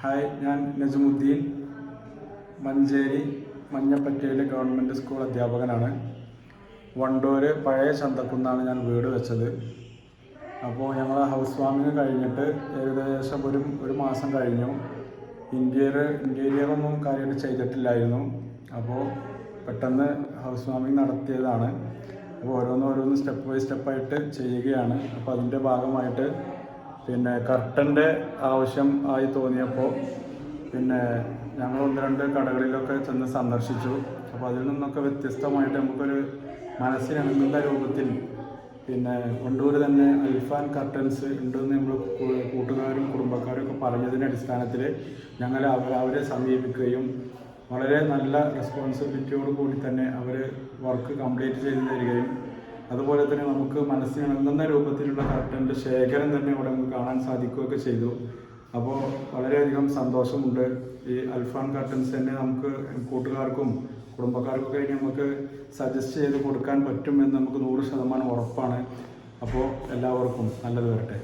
Hi ഞാൻ നജമുദ്ദീൻ മഞ്ചേരി മഞ്ഞപ്പറ്റയിലെ government school അധ്യാപകനാണ്. വണ്ടൂര് പഴയ ചന്തക്കുന്നാണ് ഞാൻ വീട് വെച്ചത്. അപ്പോൾ ഞങ്ങൾ ഹൗസ് വാമിങ് കഴിഞ്ഞിട്ട് ഏകദേശം ഒരു ഒരു മാസം കഴിഞ്ഞു. ഇന്റീരിയർ ഇന്റീരിയറൊന്നും കാര്യമായിട്ട് ചെയ്തിട്ടില്ലായിരുന്നു. അപ്പോൾ പെട്ടെന്ന് ഹൗസ് വാമിങ് നടത്തിയതാണ്. അപ്പോൾ ഓരോന്ന് ഓരോന്ന് സ്റ്റെപ്പ് ബൈ സ്റ്റെപ്പായിട്ട് ചെയ്യുകയാണ്. അപ്പോൾ അതിന്റെ ഭാഗമായിട്ട് പിന്നെ കർട്ടന്റെ ആവശ്യം ആയി തോന്നിയപ്പോൾ പിന്നെ ഞങ്ങൾ ഒന്ന് രണ്ട് കടകളിലൊക്കെ ചെന്ന് സന്ദർശിച്ചു. അപ്പോൾ അതിൽ നിന്നൊക്കെ വ്യത്യസ്തമായിട്ട് നമുക്കൊരു മനസ്സിനിണങ്ങുന്ന രൂപത്തിൽ പിന്നെ കൊണ്ടൂർ തന്നെ അൽഫാൻ കർട്ടൻസ് ഉണ്ടെന്ന് നമ്മൾ കൂട്ടുകാരും കുടുംബക്കാരും ഒക്കെ പറഞ്ഞതിന്റെ അടിസ്ഥാനത്തിൽ ഞങ്ങൾ അവർ അവരെ സമീപിക്കുകയും വളരെ നല്ല റെസ്പോൺസിബിലിറ്റിയോട് കൂടി തന്നെ അവർ വർക്ക് കംപ്ലീറ്റ് ചെയ്ത് തരികയും അതുപോലെ തന്നെ നമുക്ക് മനസ്സിനിണങ്ങുന്ന രൂപത്തിലുള്ള കർട്ടന്റെ ശേഖരം തന്നെ ഇവിടെ നമുക്ക് കാണാൻ സാധിക്കുകയൊക്കെ ചെയ്തു. അപ്പോൾ വളരെയധികം സന്തോഷമുണ്ട്. ഈ അൽഫാൻ കർട്ടൻസ് തന്നെ നമുക്ക് കൂട്ടുകാർക്കും കുടുംബക്കാർക്കൊക്കെ ഇനി നമുക്ക് സജസ്റ്റ് ചെയ്ത് കൊടുക്കാൻ പറ്റുമെന്ന് നമുക്ക് നൂറ് ശതമാനം ഉറപ്പാണ്. അപ്പോൾ എല്ലാവർക്കും നല്ലത് വരട്ടെ.